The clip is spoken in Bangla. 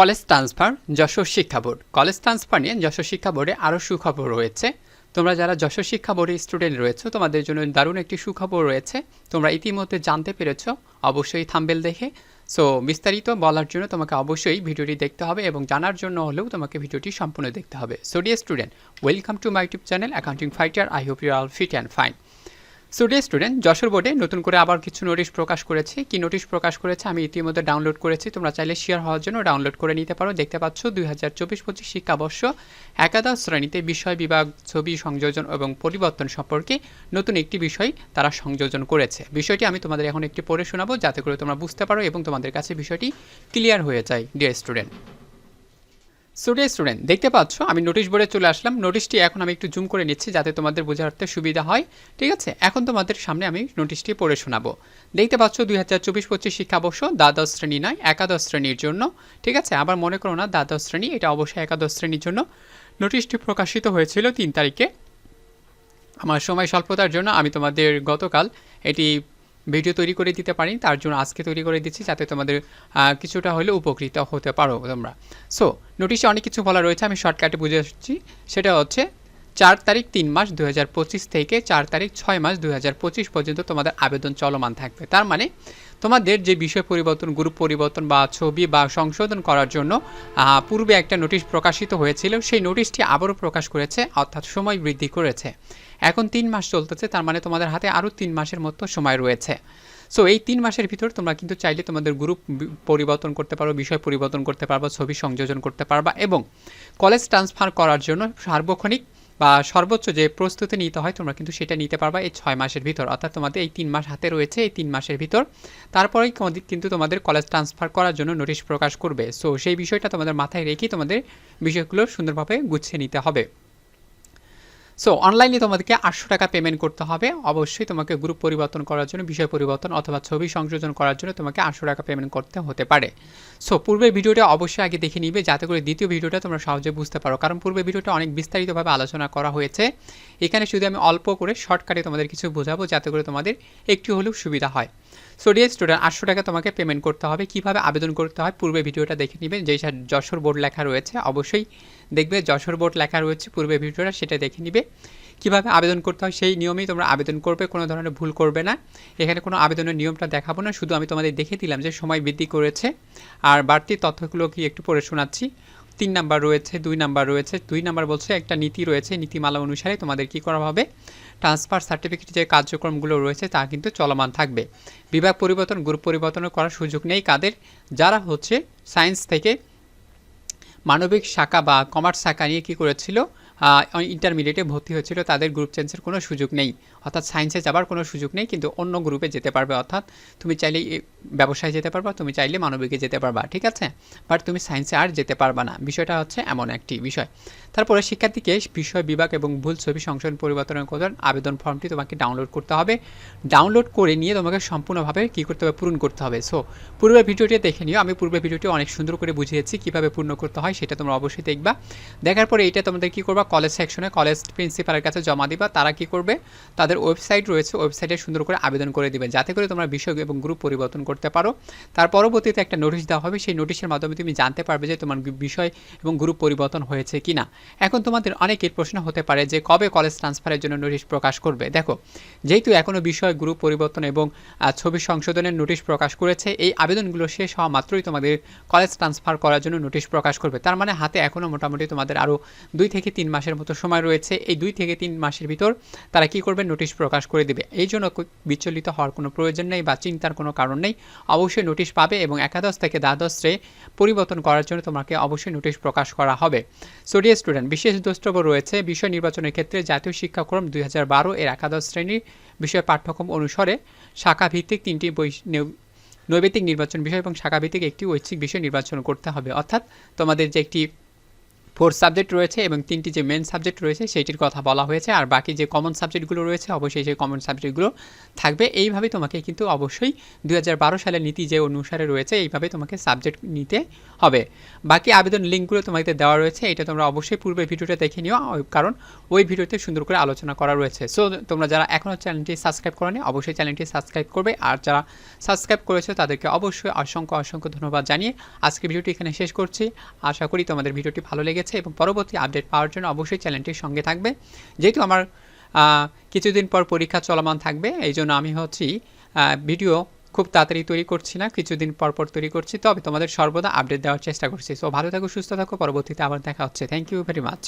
কলেজ ট্রান্সফার, যশোর শিক্ষা বোর্ড। কলেজ ট্রান্সফার নিয়ে যশোর শিক্ষা বোর্ডে আরও সুখবর রয়েছে। তোমরা যারা যশোর শিক্ষা বোর্ডের স্টুডেন্ট রয়েছে, তোমাদের জন্য দারুণ একটি সুখবর রয়েছে। তোমরা ইতিমধ্যে জানতে পেরেছ, অবশ্যই থাম্বেল দেখে। সো বিস্তারিত বলার জন্য তোমাকে অবশ্যই ভিডিওটি দেখতে হবে এবং জানার জন্য হলেও তোমাকে ভিডিওটি সম্পূর্ণ দেখতে হবে। So dear student welcome to my YouTube channel accounting fighter I hope you all fit and fine so dear student, Jessore বোর্ডে নতুন করে আবার কিছু নোটিশ প্রকাশ করেছে। কি নোটিশ প্রকাশ করেছে আমি ইতিমধ্যে ডাউনলোড করেছি। তোমরা চাইলে শেয়ার হওয়ার জন্য ডাউনলোড করে নিতে পারো। দেখতে পাচ্ছ দুই হাজার চব্বিশ পঁচিশ শিক্ষাবর্ষ একাদশ শ্রেণীতে বিষয় বিভাগ, ছবি সংযোজন এবং পরিবর্তন সম্পর্কে নতুন একটি বিষয় তারা সংযোজন করেছে। বিষয়টি আমি তোমাদের এখন একটি পড়ে শোনাবো যাতে করে তোমরা বুঝতে পারো এবং তোমাদের কাছে বিষয়টি ক্লিয়ার হয়ে যায় ডিয়ার স্টুডেন্ট স্টুডেন্ট স্টুডেন্ট দেখতে পাচ্ছ, আমি নোটিশ বোর্ডে চলে আসলাম। নোটিশটি এখন আমি একটু জুম করে নিচ্ছি যাতে তোমাদের বোঝাতে সুবিধা হয়। ঠিক আছে? এখন তোমাদের সামনে আমি নোটিশটি পড়ে শোনাবো। দেখতে পাচ্ছ, দুই হাজার চব্বিশ পঁচিশ শিক্ষাবর্ষ, দ্বাদশ শ্রেণি নয়, একাদশ শ্রেণির জন্য। ঠিক আছে? আবার মনে করো না, দ্বাদশ শ্রেণি, এটা অবশ্যই একাদশ শ্রেণির জন্য। নোটিশটি প্রকাশিত হয়েছিল তিন তারিখে। আমার সময় স্বল্পতার জন্য আমি তোমাদের গতকাল এটি ভিডিও তৈরি করে দিতে পারি, তার জন্য আজকে তৈরি করে দিচ্ছি যাতে তোমাদের কিছুটা হলে উপকৃত হতে পারো তোমরা। সো নোটিশে অনেক কিছু বলা রয়েছে, আমি শর্টকাটে বুঝে আসছি। সেটা হচ্ছে চার তারিখ তিন মাস দু হাজার পঁচিশ থেকে চার তারিখ ছয় মাস দু হাজার পঁচিশ পর্যন্ত তোমাদের আবেদন চলমান থাকবে। তার মানে তোমাদের যে বিষয় পরিবর্তন গ্রুপ পরিবর্তন বা ছবি বা সংশোধন করার জন্য পূর্বে একটা নোটিশ প্রকাশিত হয়েছিল, সেই নোটিশটি আবারও প্রকাশ করেছে, অর্থাৎ সময় বৃদ্ধি করেছে। এখন তিন মাস চলতেছে, তার মানে তোমাদের হাতে আরও তিন মাসের মতো সময় রয়েছে। সো এই তিন মাসের ভিতর তোমরা কিন্তু চাইলে তোমাদের গ্রুপ পরিবর্তন করতে পারো, বিষয় পরিবর্তন করতে পারবা, ছবি সংযোজন করতে পারবা এবং কলেজ ট্রান্সফার করার জন্য সার্বক্ষণিক বা সর্বোচ্চ যে প্রস্তুতি নিতে হয়, তোমরা কিন্তু সেটা নিতে পারবা এই ছয় মাসের ভিতর। অর্থাৎ তোমাদের এই তিন মাস হাতে রয়েছে এই তিন মাসের ভিতর। তারপরেই কিন্তু তোমাদের কলেজ ট্রান্সফার করার জন্য নোটিশ প্রকাশ করবে। সো সেই বিষয়টা তোমাদের মাথায় রেখেই তোমাদের বিষয়গুলো সুন্দরভাবে গুছিয়ে নিতে হবে। সো অনলাইনে তোমাদেরকে আটশো টাকা পেমেন্ট করতে হবে। অবশ্যই তোমাকে গ্রুপ পরিবর্তন করার জন্য, বিষয় পরিবর্তন অথবা ছবি সংযোজন করার জন্য তোমাকে আটশো টাকা পেমেন্ট করতে হতে পারে। সো পূর্বের ভিডিওটা অবশ্যই আগে দেখে নিবে। যাতে করে দ্বিতীয় ভিডিওটা তোমরা সহজে বুঝতে পারো। কারণ পূর্বের ভিডিওটা অনেক বিস্তারিতভাবে আলোচনা করা হয়েছে। এখানে শুধু আমি অল্প করে শর্টকাটে তোমাদের কিছু বোঝাবো, যাতে করে তোমাদের একটু হলেও সুবিধা হয়। সো ডিয়ার স্টুডেন্ট আটশো টাকা তোমাকে পেমেন্ট করতে হবে। কীভাবে আবেদন করতে হয় পূর্বে ভিডিওটা দেখে নিবে। যেই যশোর বোর্ড লেখা রয়েছে, অবশ্যই দেখবে। যশোর বোর্ড লেখা রয়েছে পূর্বে ভিডিওটা, সেটা দেখে নিবে। কীভাবে আবেদন করতে হয় সেই নিয়মেই তোমরা আবেদন করবে, কোনো ধরনের ভুল করবে না। এখানে কোনো আবেদনের নিয়মটা দেখাবো না, শুধু আমি তোমাদের দেখে দিলাম যে সময় বৃদ্ধি করেছে। আর বাড়তি তথ্যগুলো কি একটু পড়ে শোনাচ্ছি। তিন নাম্বার রয়েছে, দুই নাম্বার রয়েছে, দুই নাম্বার বলছে একটা নীতি রয়েছে, নীতিমালা অনুসারে তোমাদের কি করা হবে? ট্রান্সফার সার্টিফিকেট যে কার্যক্রমগুলো রয়েছে তা কিন্তু চলমান থাকবে। বিভাগ পরিবর্তন গ্রুপ পরিবর্তনও করার সুযোগ নেই কাদের। যারা হচ্ছে সায়েন্স থেকে মানবিক শাখা বা কমার্স শাখা নিয়ে কী করেছিল ইন্টারমিডিয়েটে ভর্তি হয়েছিল, তাদের গ্রুপ চেঞ্জের কোনো সুযোগ নেই। অর্থাৎ সায়েন্সে যাবার কোনো সুযোগ নেই, কিন্তু অন্য গ্রুপে যেতে পারবে। অর্থাৎ তুমি চাইলে ব্যবসায় যেতে পারবা, তুমি চাইলে মানবিকে যেতে পারবা, ঠিক আছে? বাট তুমি সায়েন্সে আর যেতে পারবা না। বিষয়টা হচ্ছে এমন একটি বিষয়। তারপরে শিক্ষার্থীকে বিষয় বিভাগ এবং ভুল ছবি সংশোধন পরিবর্তনের কথা আবেদন ফর্মটি তোমাকে ডাউনলোড করতে হবে। ডাউনলোড করে নিয়ে তোমাকে সম্পূর্ণভাবে কী করতে হবে? পূরণ করতে হবে। সো পূর্বের ভিডিওটি দেখে নিও। আমি পূর্বের ভিডিওটি অনেক সুন্দর করে বুঝিয়েছি, কীভাবে পূর্ণ করতে হয় সেটা তোমরা অবশ্যই দেখবা। দেখার পরে এটা তোমাদের কী করবা? কলেজ সেকশনে কলেজ প্রিন্সিপালের কাছে জমা দিবা। তারা কী করবে? তাদের ওয়েবসাইট রয়েছে। ওয়েবসাইটে সুন্দর করে আবেদন করে দিবে। যাতে করে তোমরা বিষয় এবং গ্রুপ পরিবর্তন করতে পারো। তার পরবর্তীতে একটা নোটিশ দেওয়া হবে। সেই নোটিশের মাধ্যমে তুমি জানতে পারবে যে তোমার বিষয় এবং গ্রুপ পরিবর্তন হয়েছে কি না এখন তোমাদের অনেকের প্রশ্ন হতে পারে যে কবে কলেজ ট্রান্সফারের জন্য নোটিশ প্রকাশ করবে? দেখো, যেহেতু এখনও বিষয় গ্রুপ পরিবর্তন এবং ছবি সংশোধনের নোটিশ প্রকাশ করেছে, এই আবেদনগুলো শেষ হওয়া মাত্রই তোমাদের কলেজ ট্রান্সফার করার জন্য নোটিশ প্রকাশ করবে। তার মানে হাতে এখনও মোটামুটি তোমাদের আরও দুই থেকে তিন মাসের মতো সময় রয়েছে। এই দুই থেকে তিন মাসের ভিতর তারা কি করবে? নোটিশ প্রকাশ করে দেবে। এই জন্য বিচলিত হওয়ার কোনো প্রয়োজন নেই বা চিন্তার কোনো কারণ নেই। অবশ্যই নোটিশ পাবে এবং একাদশ থেকে দ্বাদশ দ্বাদশে পরিবর্তন করার জন্য তোমাকে অবশ্যই নোটিশ প্রকাশ করা হবে। সোডিয়া স্টুডেন্ট বিশেষ দ্রষ্টব্য রয়েছে, বিষয় নির্বাচনের ক্ষেত্রে জাতীয় শিক্ষাক্রম দুই হাজার বারো এর একাদশ শ্রেণির বিষয় পাঠ্যক্রম অনুসারে শাখা ভিত্তিক তিনটি বই নৈবেতিক নির্বাচন বিষয় এবং শাখা ভিত্তিক একটি ঐচ্ছিক বিষয় নির্বাচন করতে হবে। অর্থাৎ তোমাদের যে একটি ফোর সাবজেক্ট রয়েছে এবং তিনটি যে মেন সাবজেক্ট রয়েছে সেইটির কথা বলা হয়েছে। আর বাকি যে কমন সাবজেক্টগুলো রয়েছে, অবশ্যই সেই কমন সাবজেক্টগুলো থাকবে। এইভাবে তোমাকে কিন্তু অবশ্যই দুই হাজার বারো সালের নীতি যে অনুসারে রয়েছে, এইভাবে তোমাকে সাবজেক্ট নিতে হবে। বাকি আবেদন লিঙ্কগুলো তোমাকে দেওয়া রয়েছে, এটা তোমরা অবশ্যই পূর্বে ভিডিওটা দেখে নিও কারণ ওই ভিডিওতে সুন্দর করে আলোচনা করা রয়েছে। সো তোমরা যারা এখনও চ্যানেলটি সাবস্ক্রাইব করনি, অবশ্যই চ্যানেলটি সাবস্ক্রাইব করবে। আর যারা সাবস্ক্রাইব করেছ, তাদেরকে অবশ্যই অসংখ্য অসংখ্য ধন্যবাদ জানিয়ে আজকে ভিডিওটি এখানে শেষ করছি। আশা করি তোমাদের ভিডিওটি ভালো লেগেছে। এবং পরবর্তী আপডেট পাওয়ার জন্য অবশ্যই চ্যানেলটির সঙ্গে থাকবে। যেহেতু আমার কিছুদিন পর পরীক্ষা চলমান থাকবে, এই জন্য আমি হচ্ছি ভিডিও খুব তাড়াতাড়ি তৈরি করছি না, কিছুদিন পর পর তৈরি করছি, তবে তোমাদের সর্বদা আপডেট দেওয়ার চেষ্টা করছি। সো ভালো থাকো, সুস্থ থাকো, পরবর্তীতে আবার দেখা হচ্ছে। Thank you very much